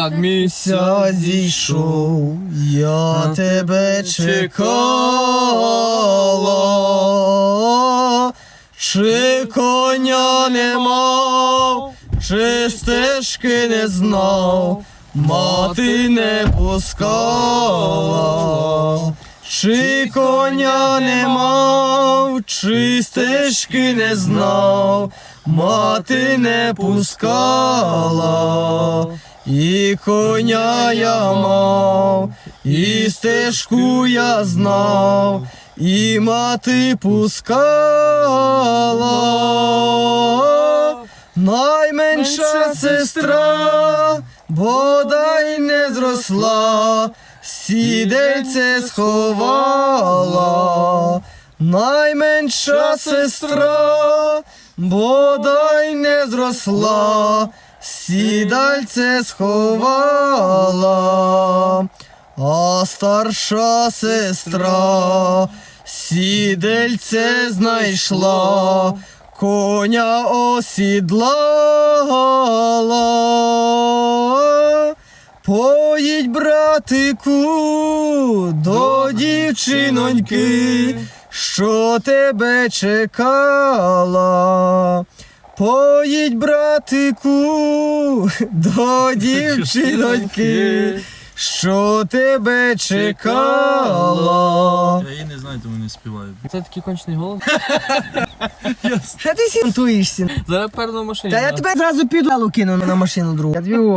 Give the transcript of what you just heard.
Так, місяць зійшов, я тебе чекала, чи коня не мав, чи стежки не знав, мати не пускала, чи коня не мав, чи стежки не знав, мати не пускала. І коня я мав, і стежку я знав, і мати пускала. Найменша сестра, бодай не зросла, сідельце сховала. Найменша сестра, бодай не зросла, сідальце сховала, а старша сестра сідельце знайшла, коня осідлала. Поїдь, братику, до дівчиноньки, що тебе чекала. Поїдь, братику, до дівчиноньки, що тебе чекала. Я її не знаю, тому не співаю. Це такий кончений голос. Що ти сінтуєшся? Зараз перед машині. Та я тебе зразу підлалу кину на машину другу. Я тобі говорю.